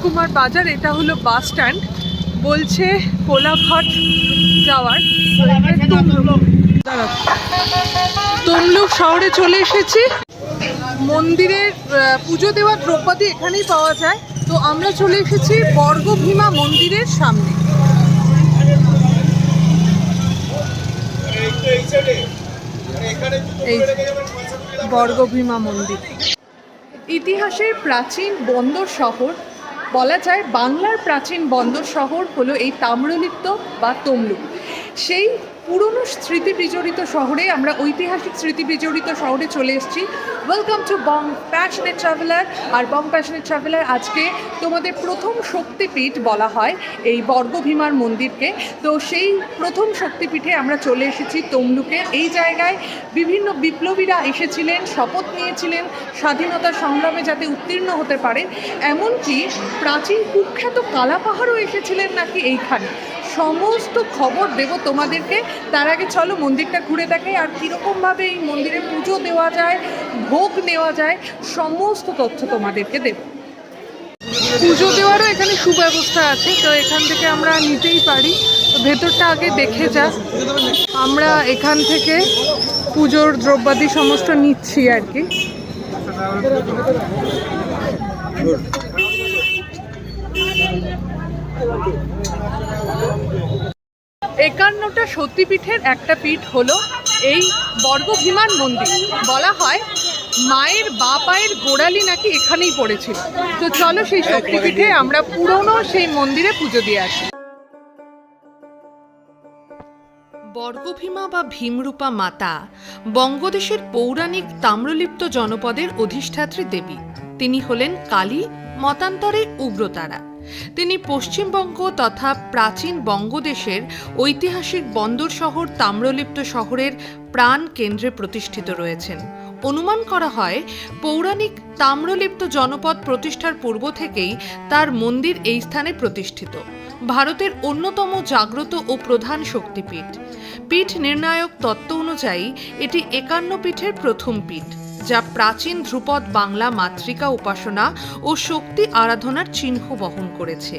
নন্দকুমার বাজার এটা হলো বাস স্ট্যান্ড। বলছে কোলাঘাট যাওয়ার। তমলুক শহরে চলে এসেছি। মন্দিরের পুজো দেওয়া দ্রৌপদী এখানেই পাওয়া যায়। তো আমরা চলে এসেছি বর্গভীমা মন্দিরের সামনে। এই বর্গভীমা মন্দির। ইতিহাসের প্রাচীন বন্দর শহর বলা যায় বাংলার প্রাচীন বন্দর শহর হলো এই তাম্রলিপ্ত বা তমলুক। সেই পুরনো স্মৃতি বিজড়িত শহরে আমরা ঐতিহাসিক স্মৃতি বিজড়িত শহরে চলে এসেছি। Welcome to Bong passionate traveller R Bong passionate traveller আজকে তোমাদের প্রথম শক্তিপীঠ বলা হয় এই বর্গভীমার মন্দিরকে। তো সেই প্রথম শক্তিপীঠে আমরা চলে এসেছি তমলুকে। এই জায়গায় বিভিন্ন বিপ্লবীরা এসেছিলেন, শপথ নিয়েছিলেন, স্বাধীনতা সংগ্রামে যাতে উত্তীর্ণ হতে পারেন। এমনকি প্রাচীন কুখ্যাত কালাপাহাড়ও এসেছিলেন নাকি এইখানে। সমস্ত খবর দেব তোমাদেরকে। তার আগে চলো মন্দিরটা ঘুরে দেখাই, আর কীরকমভাবে এই মন্দিরে পুজো দেওয়া যায়, ভোগ নেওয়া যায়, সমস্ত তথ্য তোমাদেরকে দেব। পুজো দেওয়ারও এখানে সুব্যবস্থা আছে, তো এখান থেকে আমরা নিতেই পারি। তো ভেতরটা আগে দেখে যা। আমরা এখান থেকে পুজোর দ্রব্যাদি সমস্ত নিচ্ছি আর কি। একান্নটা সতীপীঠের একটা পীঠ হলো এই বর্গভীমান মন্দির। বলা হয় মায়ের বা পায়ের গোড়ালি নাকি এখানেই পড়েছিল। তো চলো সেই শক্তিপীঠে আমরা পুরনো সেই মন্দিরে পুজো দিয়ে আসি। বর্গভীমা বা ভীমরূপা মাতা বঙ্গদেশের পৌরাণিক তাম্রলিপ্ত জনপদের অধিষ্ঠাত্রী দেবী। তিনি হলেন কালী, মতান্তরে উগ্রতারা। তিনি পশ্চিমবঙ্গ তথা প্রাচীন বঙ্গদেশের ঐতিহাসিক বন্দর শহর তাম্রলিপ্ত শহরের প্রাণ কেন্দ্রে প্রতিষ্ঠিত রয়েছেন। অনুমান করা হয়, পৌরাণিক তাম্রলিপ্ত জনপদ প্রতিষ্ঠার পূর্ব থেকেই তার মন্দির এই স্থানে প্রতিষ্ঠিত। ভারতের অন্যতম জাগ্রত ও প্রধান শক্তিপীঠ। পীঠ নির্ণায়ক তত্ত্ব অনুযায়ী এটি একান্ন পীঠের প্রথম পীঠ। যা প্রাচীন ধ্রুপদ বাংলা মাতৃকা উপাসনা ও শক্তি আরাধনার চিহ্ন বহন করেছে।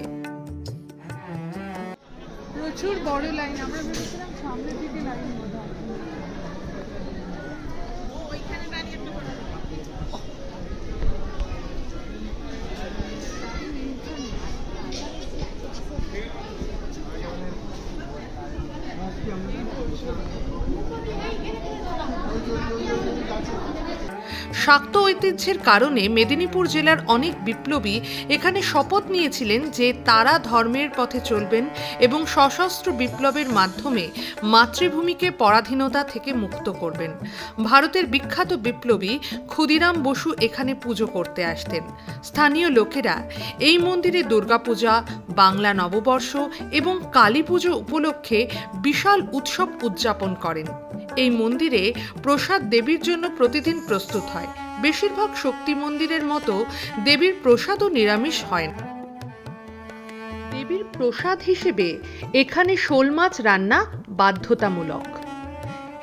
প্রচুর বড় লাইন আমরা ভেবেছিলাম সামনের দিকে লাইন শাক্ত ঐতিহ্যের কারণে মেদিনীপুর জেলার অনেক বিপ্লবী এখানে শপথ নিয়েছিলেন যে তারা ধর্মের পথে চলবেন এবং সশস্ত্র বিপ্লবের মাধ্যমে মাতৃভূমিকে পরাধীনতা থেকে মুক্ত করবেন। ভারতের বিখ্যাত বিপ্লবী ক্ষুদিরাম বসু এখানে পুজো করতে আসতেন। স্থানীয় লোকেরা এই মন্দিরে দুর্গাপূজা, বাংলা নববর্ষ এবং কালী পুজো উপলক্ষে বিশাল উৎসব উদযাপন করেন। এই মন্দিরে প্রসাদ দেবীর জন্য প্রতিদিন প্রস্তুত হয়। বেশিরভাগ শক্তি মন্দিরের মতো দেবীর প্রসাদও নিরামিষ হয় না। দেবীর প্রসাদ হিসেবে এখানে শোল মাছ রান্না বাধ্যতামূলক।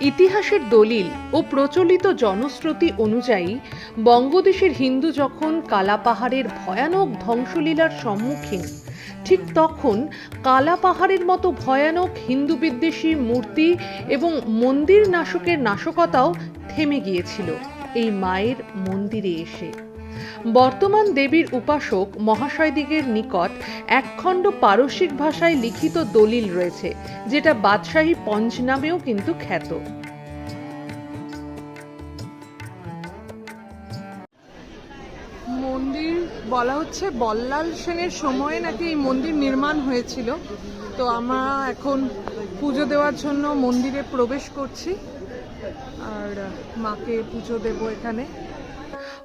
ইতিহাসের দলিল ও প্রচলিত জনশ্রুতি অনুযায়ী বঙ্গদেশের হিন্দু যখন কালাপাহাড়ের ভয়ানক ধ্বংসলীলার সম্মুখীন, ঠিক তখন কালা পাহাড়ের মতো ভয়ানক হিন্দু বিদ্বেষী মূর্তি এবং মন্দির নাশকের নাশকতাও থেমে গিয়েছিল। এই মায়ের মন্দিরে এসে। বর্তমান দেবীর উপাসক মহাশয়দিগের নিকট একখণ্ড পারসিক ভাষায় লিখিত দলিল রয়েছে, যেটা বাদশাহী পঞ্চ নামেও কিন্তু খ্যাত। মন্দির বলা হচ্ছে বল্লাল সেনের সময়ে নাকি এই মন্দির নির্মাণ হয়েছিল। তো আমরা এখন পুজো দেওয়ার জন্য মন্দিরে প্রবেশ করছি। আর মাকে পুজো দেব এখানে।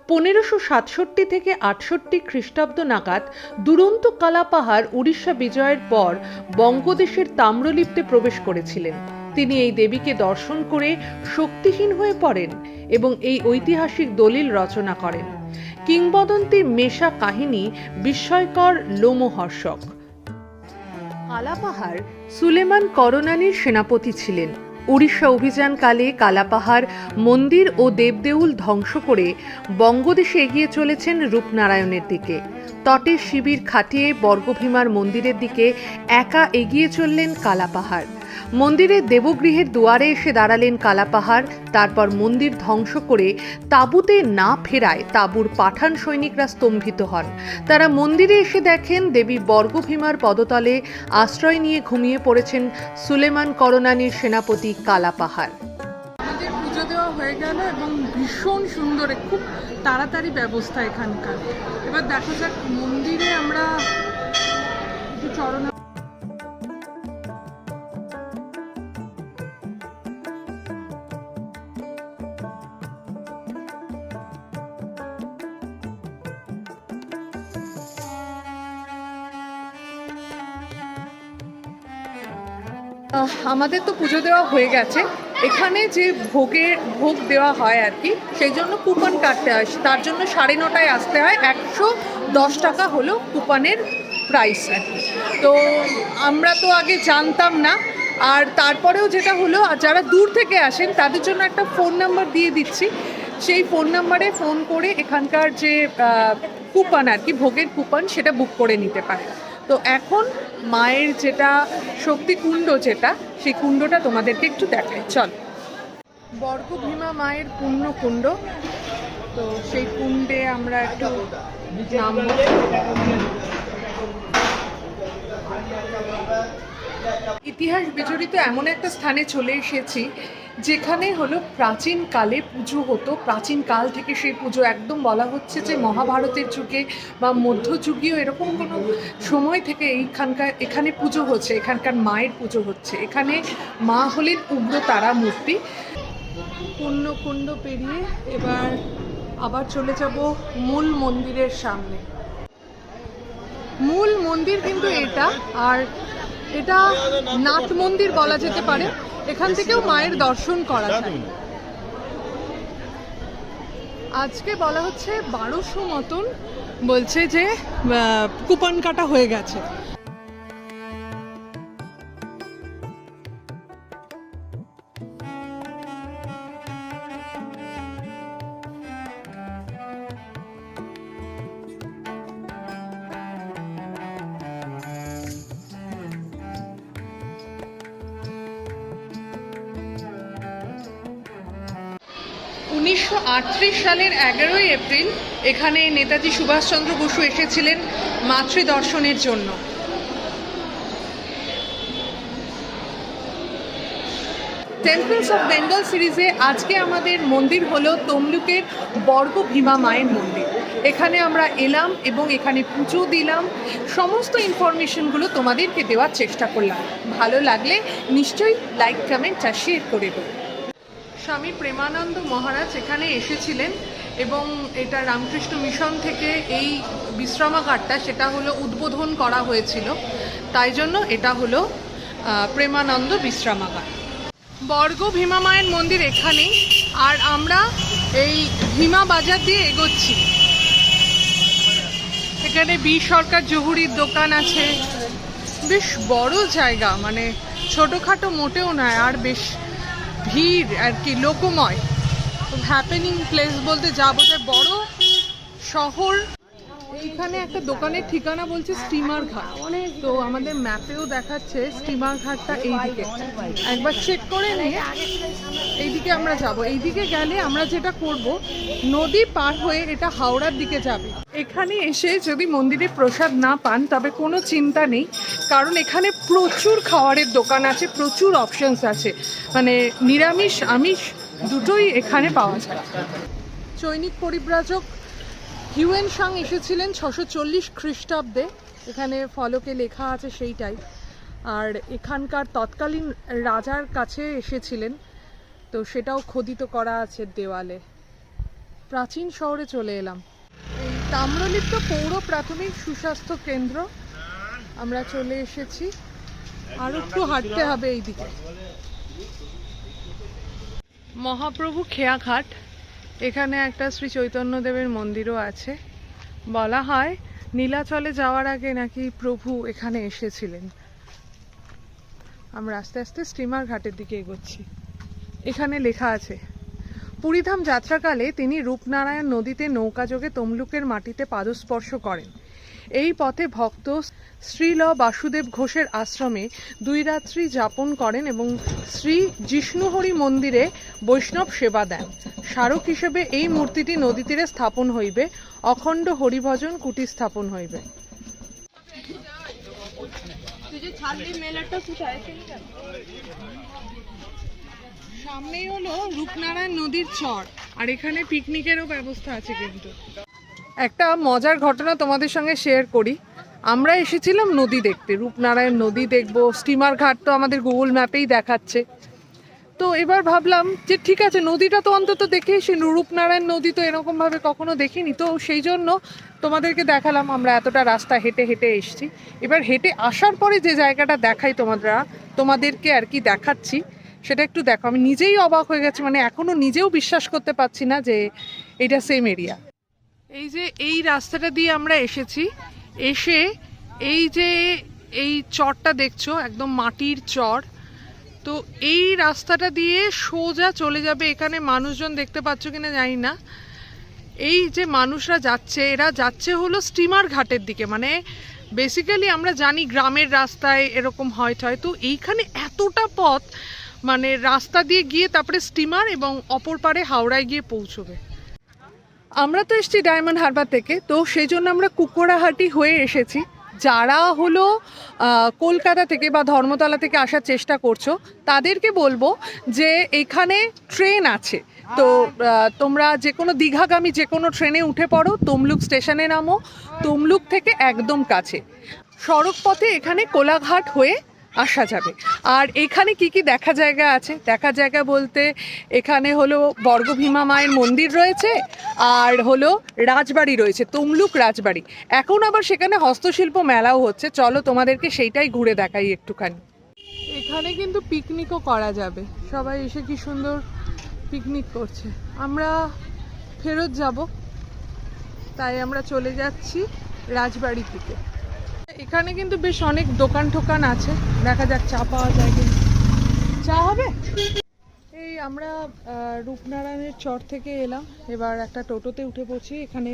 পনেরোশো সাতষট্টি থেকে আটষট্টি খ্রিস্টাব্দ নাগাদ দুরন্ত কালাপাহাড় উড়িষ্যা বিজয়ের পর বঙ্গদেশের তাম্রলিপ্তে প্রবেশ করেছিলেন। তিনি এই দেবীকে দর্শন করে শক্তিহীন হয়ে পড়েন এবং এই ঐতিহাসিক দলিল রচনা করেন। কিংবদন্তির মেশা কাহিনী বিস্ময়কর লোমহর্ষক। কালাপাহাড় সুলেমান করনানির সেনাপতি ছিলেন। উড়িষ্যা অভিযানকালে কালাপাহাড়, মন্দির ও দেবদেউল ধ্বংস করে বঙ্গদেশে এগিয়ে চলেছেন রূপনারায়ণের দিকে। তটে শিবির খাটিয়ে বর্গভীমার মন্দিরের দিকে একা এগিয়ে চললেন কালাপাহাড়। মন্দিরের দেবগৃহের দুয়ারে এসে দাঁড়ালেন কালাপাহাড়। তারপর মন্দির ধ্বংস করে তাঁবুতে না ফেরায় তাঁবুর পাঠান সৈনিকরা স্তম্ভিত হন। তারা মন্দিরে এসে দেখেন দেবী বর্গভীমার পদতলে আশ্রয় নিয়ে ঘুমিয়ে পড়েছেন সুলেমান করণানীর সেনাপতি কালাপাহাড়। হয়ে গেল এবং ভীষণ সুন্দর খুব তাড়াতাড়ি ব্যবস্থা এখানকার। এবার দেখা যাক মন্দিরে আমরা চরণ আমাদের তো পুজো দেওয়া হয়ে গেছে। এখানে যে ভোগের, ভোগ দেওয়া হয় আর কি, সেই জন্য কুপন কাটতে হয়। তার জন্য সাড়ে নটায় আসতে হয়। একশো দশ টাকা হলো কুপনের প্রাইস আর কি। তো আমরা তো আগে জানতাম না। আর তারপরেও যেটা হলো, আর যারা দূর থেকে আসেন, তাদের জন্য একটা ফোন নাম্বার দিয়ে দিচ্ছি। সেই ফোন নাম্বারে ফোন করে এখানকার যে কুপন আর কি, ভোগের কুপন সেটা বুক করে নিতে পারে তো এখন মায়ের যেটা শক্তি কুণ্ড যেটা, সেই কুণ্ডটা তোমাদেরকে একটু দেখাই। চল। বর্গভীমা মায়ের পূর্ণ কুণ্ড। তো সেই কুণ্ডে আমরা একটু নামবো। ইতিহাস বিজড়িত এমন একটা স্থানে চলে এসেছি যেখানে হলো প্রাচীন কালে পুজো হতো। প্রাচীন কাল থেকে সেই পুজো একদম বলা হচ্ছে যে মহাভারতের যুগে বা মধ্যযুগীয় এরকম কোনো সময় থেকে এইখানকার, এখানে পুজো হচ্ছে, এখানকার মায়ের পুজো হচ্ছে। এখানে মা হলেন উগ্র তারা মূর্তি পুণ্যকুণ্ড পেরিয়ে এবার আবার চলে যাব মূল মন্দিরের সামনে। মূল মন্দির কিন্তু এটা, আর এটা নাট মন্দির বলা যেতে পারে। এখান থেকেও মায়ের দর্শন করা যায়। আজকে বলা হচ্ছে বারোশো মতন বলছে যে কুপন কাটা হয়ে গেছে। উনিশশো সালের এগারোই এপ্রিল এখানে নেতাজি সুভাষচন্দ্র বসু এসেছিলেন মাতৃদর্শনের জন্য। টেম্পলস অফ বেঙ্গল সিরিজে আজকে আমাদের মন্দির হলো তমলুকের বর্গ ভীমা মায়ের মন্দির। এখানে আমরা এলাম এবং এখানে পুজো দিলাম। সমস্ত ইনফরমেশনগুলো তোমাদেরকে দেওয়ার চেষ্টা করলাম। ভালো লাগলে নিশ্চয়ই লাইক কমেন্ট আর শেয়ার করে দেবো। স্বামী প্রেমানন্দ মহারাজ এখানে এসেছিলেন এবং এটা রামকৃষ্ণ মিশন থেকে এই বিশ্রামাগারটা সেটা হলো উদ্বোধন করা হয়েছিল। তাই জন্য এটা হলো প্রেমানন্দ বিশ্রামাগার। বর্গ ভীমা মায়ের মন্দির এখানেই, আর আমরা এই ভীমা বাজার দিয়ে এগোচ্ছি। এখানে বি সরকার জহুরির দোকান আছে। বেশ বড় জায়গা মানে ছোটোখাটো মোটেও নয়, আর বেশ ভিড় আর কি লোকময়। হ্যাপেনিং প্লেস বলতে যা বোঝায় বড় শহর এইখানে একটা দোকানের ঠিকানা বলছে স্টিমার ঘাট। তো আমাদের ম্যাপেও দেখাচ্ছে স্টিমার ঘাটটা এইদিকে। একবার চেক করে নিয়ে এইদিকে আমরা যাব। এইদিকে গেলে আমরা যেটা করব, নদী পার হয়ে এটা হাওড়ার দিকে যাবে। এখানে এসে যদি মন্দিরে প্রসাদ না পান, তবে কোনো চিন্তা নেই। কারণ এখানে প্রচুর খাবারের দোকান আছে, প্রচুর অপশনস আছে। মানে নিরামিষ, আমিষ দুটোই এখানে পাওয়া যায়। চৈনিক পরিব্রাজক হিউয়েন সাং এসেছিলেন ছশো চল্লিশ খ্রিস্টাব্দে। এখানে ফলকে লেখা আছে সেইটাই। আর এখানকার তৎকালীন রাজার কাছে এসেছিলেন। তো সেটাও খোদিত করা আছে দেওয়ালে। প্রাচীন শহরে চলে এলাম। এই তাম্রলিপ্ত পৌর প্রাথমিক সুস্বাস্থ্য কেন্দ্র। আমরা চলে এসেছি। আর একটু হাঁটতে হবে এইদিকে। মহাপ্রভু খেয়াঘাট এখানে একটা শ্রী চৈতন্যদেবের মন্দিরও আছে। বলা হয় নীলাচলে যাওয়ার আগে নাকি প্রভু এখানে এসেছিলেন। আমরা আস্তে আস্তে স্টিমার ঘাটের দিকে এগোচ্ছি। এখানে লেখা আছে, পুরীধাম যাত্রাকালে তিনি রূপনারায়ণ নদীতে নৌকাযোগে তমলুকের মাটিতে পাদস্পর্শ করেন। এই পথে ভক্ত শ্রীল বাসুদেব ঘোষের আশ্রমে দুই রাত্রি যাপন করেন এবং শ্রী জিষ্ণুহরি মন্দিরে বৈষ্ণব সেবা দেন। স্মারক হিসেবে এই মূর্তিটি নদী তীরে স্থাপন হইবে, অখণ্ড হরিভজন কুটি স্থাপন হইবে। সামনেই হলো রূপনারায়ণ নদীর চর, আর এখানে পিকনিকেরও ব্যবস্থা আছে কিন্তু। একটা মজার ঘটনা তোমাদের সঙ্গে শেয়ার করি। আমরা এসেছিলাম নদী দেখতে। রূপনারায়ণ নদী দেখব স্টিমার ঘাট তো আমাদের গুগল ম্যাপেই দেখাচ্ছে। তো এবার ভাবলাম যে ঠিক আছে, নদীটা তো অন্তত দেখে এসে রূপনারায়ণ নদী তো এরকমভাবে কখনো দেখিনি। তো সেই জন্য তোমাদেরকে দেখালাম, আমরা এতটা রাস্তা হেঁটে হেঁটে এসেছি। এবার হেঁটে আসার পরে যে জায়গাটা দেখাই তোমরা তোমাদেরকে আর কি দেখাচ্ছি, সেটা একটু দেখো। আমি নিজেই অবাক হয়ে গেছি মানে এখনও নিজেও বিশ্বাস করতে পারছি না যে এটা সেম এরিয়া এই যে এই রাস্তাটা দিয়ে আমরা এসেছি, এসে এই যে এই চরটা দেখছ, একদম মাটির চর, তো এই রাস্তাটা দিয়ে সোজা চলে যাবে এখানে মানুষজন দেখতে পাচ্ছ কিনা জানি না। এই যে মানুষরা যাচ্ছে, এরা যাচ্ছে হলো স্টিমার ঘাটের দিকে মানে বেসিক্যালি আমরা জানি গ্রামের রাস্তায় এরকম হয় টয়, তো এইখানে এতটা পথ মানে রাস্তা দিয়ে গিয়ে তারপরে স্টিমার এবং অপর পারে হাওড়ায় গিয়ে পৌঁছবে। আমরা তো এসেছি ডায়মন্ড হারবার থেকে, তো সেই জন্য আমরা কুকোড়াহাটি হয়ে এসেছি। যারা হলো কলকাতা থেকে বা ধর্মতলা থেকে আসার চেষ্টা করছ, তাদেরকে বলব যে এখানে ট্রেন আছে। তো তোমরা যে কোনো দীঘাগামী যে কোনো ট্রেনে উঠে পড়ো, তমলুক স্টেশনে নামো, তমলুক থেকে একদম কাছে। সড়ক পথে এখানে কোলাঘাট হয়ে আসা যাবে। আর এখানে কি কি দেখা জায়গা আছে? দেখা জায়গা বলতে এখানে হলো বর্গভীমা মায়ের মন্দির রয়েছে, আর হলো রাজবাড়ি রয়েছে, তমলুক রাজবাড়ি। এখন আবার সেখানে হস্তশিল্প মেলাও হচ্ছে। চলো তোমাদেরকে সেইটাই ঘুরে দেখাই একটুখানি। এখানে কিন্তু পিকনিকও করা যাবে। সবাই এসে কি সুন্দর পিকনিক করছে। আমরা ফেরত যাব, তাই আমরা চলে যাচ্ছি রাজবাড়ি থেকে এখানে কিন্তু বেশ অনেক দোকান টোকান আছে। দেখা যাক চা পাওয়া যায় কিন্তু চা হবে? এই আমরা রূপনারায়ণের চর থেকে এলাম। এবার একটা টোটোতে উঠে পড়ছি। এখানে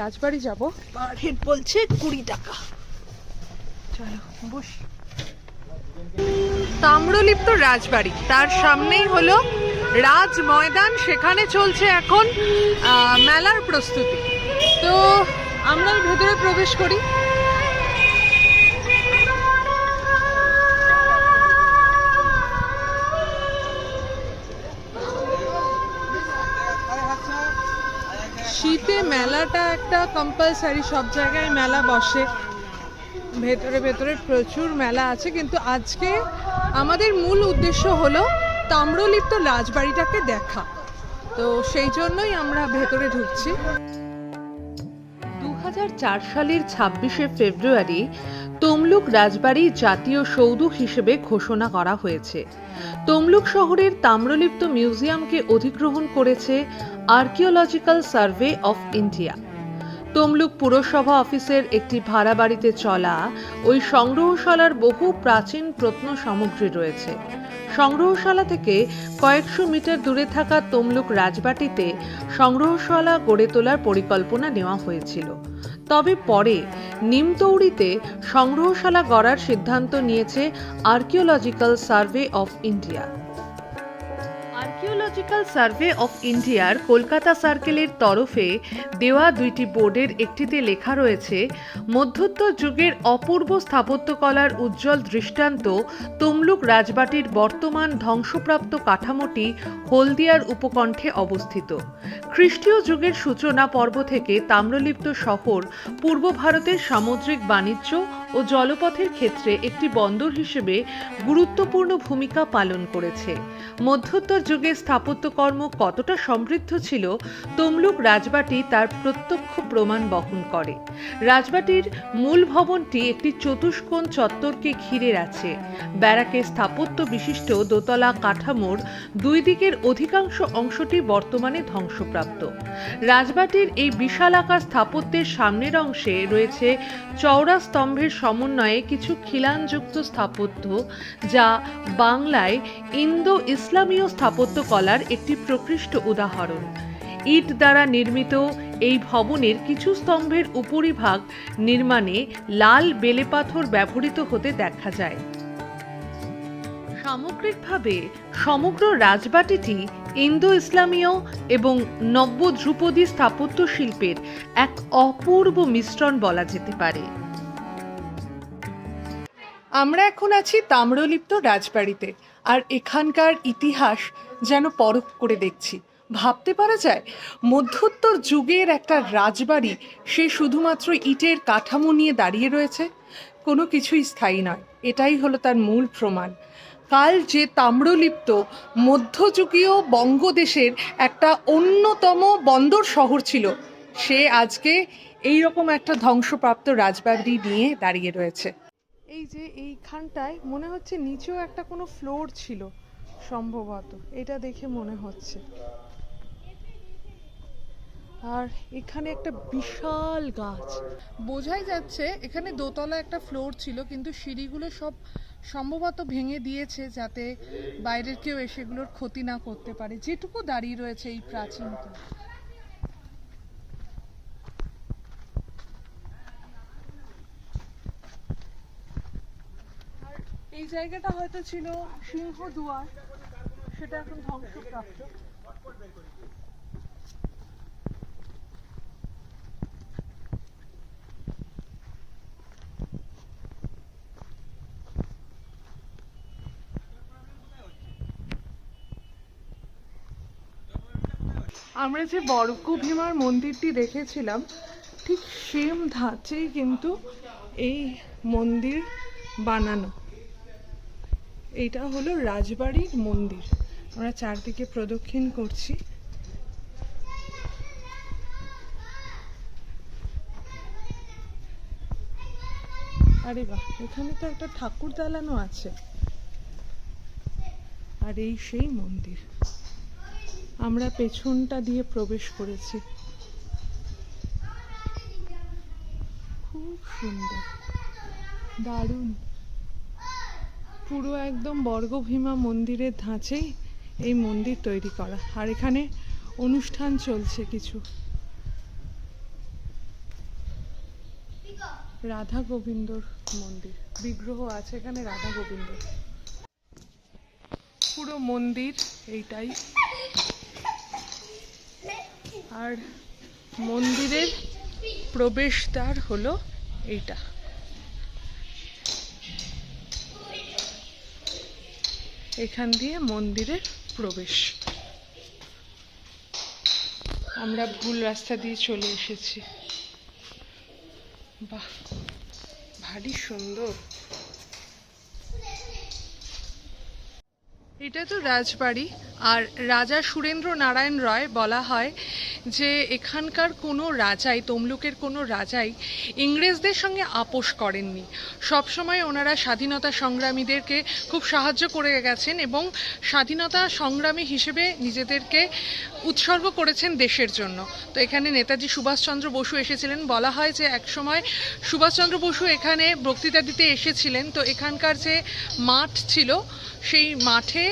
রাজবাড়ি যাব। পার হেড বলছে কুড়ি টাকা। চলো বস। তাম্রলিপ্ত রাজবাড়ি। তার সামনেই হলো রাজ ময়দান সেখানে চলছে এখন আহ, মেলার প্রস্তুতি। তো আমরা ভেতরে প্রবেশ করি। মেলাটা একটা কম্পালসারি সব জায়গায় মেলা বসে। ভেতরে ভেতরে প্রচুর মেলা আছে, কিন্তু আজকে আমাদের মূল উদ্দেশ্য হলো তাম্রলিপ্ত রাজবাড়িটাকে দেখা। তো সেই জন্যই আমরা ভেতরে ঢুকছি। সালের ছাব্বিশে ফেব্রুয়ারি তমলুক রাজবাড়ি জাতীয় সৌধ হিসেবে ঘোষণা করা হয়েছে। তমলুক শহরের তাম্রলিপ্ত মিউজিয়ামকে অধিগ্রহণ করেছে archaeological survey of India. Tamluk পুরসভা অফিসের একটি ভাড়া বাড়িতে চলা ওই সংগ্রহশালার বহু প্রাচীন প্রত্ন সামগ্রী রয়েছে। সংগ্রহশালা থেকে কয়েকশো মিটার দূরে থাকা তমলুক রাজবাটিতে সংগ্রহশালা গড়ে তোলার পরিকল্পনা নেওয়া হয়েছিল। তবে পরে নিমতৌড়িতে সংগ্রহশালা গড়ার সিদ্ধান্ত নিয়েছে archaeological survey of India archaeological survey of ইন্ডিয়ার কলকাতা সার্কেলের তরফে দেওয়া দুইটি বোর্ডের একটিতে লেখা রয়েছে মধ্যত্তর যুগের অপূর্ব স্থাপত্যকলার উজ্জ্বল দৃষ্টান্ত তমলুক রাজবাটির বর্তমান ধ্বংসপ্রাপ্ত কাঠামোটি হলদিয়ার উপকণ্ঠে অবস্থিত। খ্রিস্টীয় যুগের সূচনা পর্ব থেকে তাম্রলিপ্ত শহর পূর্ব ভারতের সামুদ্রিক বাণিজ্য ও জলপথের ক্ষেত্রে একটি বন্দর হিসেবে গুরুত্বপূর্ণ ভূমিকা পালন করেছে। মধ্যত্তর যুগে স্থাপত্যকর্ম কতটা সমৃদ্ধ ছিল, তমলুক রাজবাটি তার প্রত্যক্ষ প্রমাণ বহন করে। রাজবাটির মূল ভবনটি একটি চতুষ্কোণ চত্বরকে ঘিরে আছে। ব্যারাকের স্থাপত্য বিশিষ্ট দোতলা কাঠামোর দুই দিকের অধিকাংশ অংশটি বর্তমানে ধ্বংসপ্রাপ্ত। রাজবাটির এই বিশালাকার স্থাপত্যের সামনের অংশে রয়েছে চওড়া স্তম্ভের সমন্বয়ে কিছু খিলানযুক্ত স্থাপত্য, যা বাংলায় ইন্দো ইসলামীয় স্থাপত্য কলার একটি প্রকৃষ্ট উদাহরণ। ইট দ্বারা নির্মিত এই ভবনের কিছু স্তম্ভের উপরিভাগ নির্মাণে লাল বেলেপাথর ব্যবহৃত হতে দেখা যায়। সামগ্রিকভাবে, সমগ্র রাজবাটিটি ইন্দো ইসলামীয় এবং নব্য ধ্রুপদী স্থাপত্য শিল্পের এক অপূর্ব মিশ্রণ বলা যেতে পারে। আমরা এখন আছি তাম্রলিপ্ত রাজবাড়িতে, আর এখানকার ইতিহাস যেন পরখ করে দেখছি। ভাবতে পারা যায়, মধ্যত্তর যুগের একটা রাজবাড়ি সে শুধুমাত্র ইটের কাঠামো নিয়ে দাঁড়িয়ে রয়েছে? কোনো কিছুই স্থায়ী নয়, এটাই হলো তার মূল প্রমাণ। কাল যে তাম্রলিপ্ত মধ্যযুগীয় বঙ্গদেশের একটা অন্যতম বন্দর শহর ছিল, সে আজকে এই রকম একটা ধ্বংসপ্রাপ্ত রাজবাড়ি নিয়ে দাঁড়িয়ে রয়েছে। এই যে এইখানটায় মনে হচ্ছে নিচেও একটা কোনো ফ্লোর ছিল সম্ভবত। এটা দেখে মনে হচ্ছে। আর এখানে একটা বিশাল গাছ। বোঝাই যাচ্ছে এখানে দোতলা একটা ফ্লোর ছিল, কিন্তু সিঁড়িগুলো সব সম্ভবত ভেঙে দিয়েছে যাতে বাইরের কেউ এসে এগুলোর ক্ষতি না করতে পারে। যেটুকু দাঁড়িয়ে রয়েছে এই প্রাচীনটা। জায়গাটা হয়তো ছিল সিংহ দুয়ার সেটা এখন ধ্বংসপ্রাপ্ত। আমরা যে বর্গ ভীমার মন্দিরটি দেখেছিলাম, ঠিক সেম ধাঁচেই কিন্তু এই মন্দির বানানো। এইটা হলো রাজবাড়ির মন্দির। আমরা চারদিকে প্রদক্ষিণ করছি। আরে বাহ, এখানে তো একটা ঠাকুর দালানো আছে। আর এই সেই মন্দির। আমরা পেছনটা দিয়ে প্রবেশ করেছি। খুব সুন্দর। দারুণ। পুরো একদম বর্গভীমা মন্দিরের ধাঁচেই এই মন্দির তৈরি করা। আর এখানে অনুষ্ঠান চলছে কিছু। রাধা গোবিন্দর মন্দির। বিগ্রহ আছে এখানে রাধা গোবিন্দ। পুরো মন্দির এইটাই। আর মন্দিরের প্রবেশদ্বার হলো এইটা। এখান দিয়ে মন্দিরের প্রবেশ। আমরা ভুল রাস্তা দিয়ে চলে এসেছি। বাহ, ভারী সুন্দর। এটা তো রাজবাড়ি, আর রাজা সুরেন্দ্র নারায়ণ রায় বলা হয় যে এখানকার কোনো রাজাই, তমলুকের কোনো রাজাই ইংরেজদের সঙ্গে আপোষ করেননি। সবসময় ওনারা স্বাধীনতা সংগ্রামীদেরকে খুব সাহায্য করে গেছেন এবং স্বাধীনতা সংগ্রামী হিসেবে নিজেদেরকে উৎসর্গ করেছেন দেশের জন্য। তো এখানে নেতাজি সুভাষচন্দ্র বসু এসেছিলেন। বলা হয় যে একসময় সুভাষচন্দ্র বসু এখানে বক্তৃতা দিতে এসেছিলেন। তো এখানকার যে মাঠ ছিল, সেই মাঠে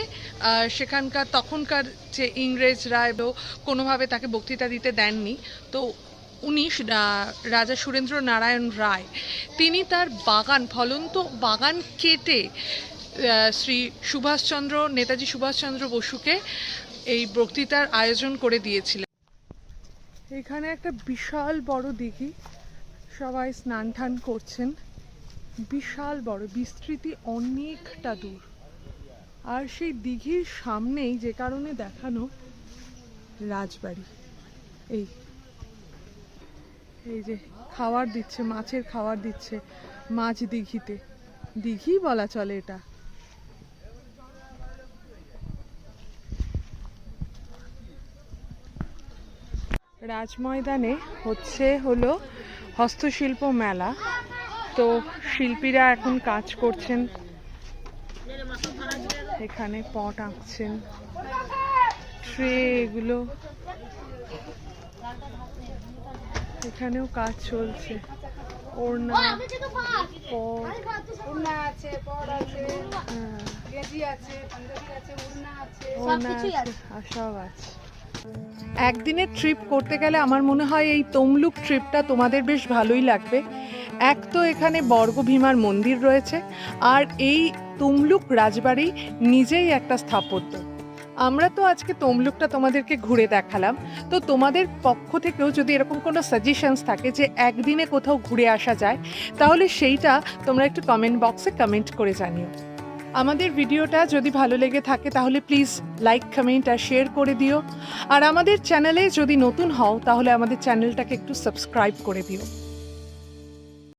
সেখানকার তখনকার যে ইংরেজরা এবং কোনোভাবে তাকে বক্তৃতা দিতে দেননি। তো উনি রাজা সুরেন্দ্র নারায়ণ রায়, তিনি তার বাগান, ফলন্ত বাগান কেটে শ্রী সুভাষচন্দ্র, নেতাজি সুভাষচন্দ্র বসুকে এই বক্তৃতার আয়োজন করে দিয়েছিলেন। এখানে একটা বিশাল বড় দিঘি। সবাই স্নান টান করছেন। বিশাল বড়, বিস্তৃতি অনেকটা দূর। আর সেই দিঘির সামনেই যে কারণে দেখানো রাজবাড়ি। এই। এই যে খাবার দিচ্ছে, মাছের খাবার দিচ্ছে মাছ দিঘিতে। দিঘি বলা চলে এটা। রাজময়দানে হচ্ছে হলো হস্তশিল্প মেলা। তো শিল্পীরা এখন কাজ করছেন। এখানে পট আঁকছেন। ট্রে এগুলো। এখানেও কাজ চলছে। ওড়না সব আছে। একদিনের ট্রিপ করতে গেলে আমার মনে হয় এই তমলুক ট্রিপটা তোমাদের বেশ ভালোই লাগবে। এক তো এখানে বর্গভীমার মন্দির রয়েছে, আর এই তমলুক রাজবাড়ি নিজেই একটা স্থাপত্য। আমরা তো আজকে তমলুকটা তোমাদেরকে ঘুরে দেখালাম। তো তোমাদের পক্ষ থেকেও যদি এরকম কোনো সাজেশনস থাকে যে একদিনে কোথাও ঘুরে আসা যায়, তাহলে সেইটা তোমরা একটু কমেন্ট বক্সে কমেন্ট করে জানিও। আমাদের ভিডিওটা যদি ভালো লেগে থাকে, তাহলে প্লিজ লাইক কমেন্ট আর শেয়ার করে দিও। আর আমাদের চ্যানেলে যদি নতুন হও, তাহলে আমাদের চ্যানেলটাকে একটু সাবস্ক্রাইব করে দিও।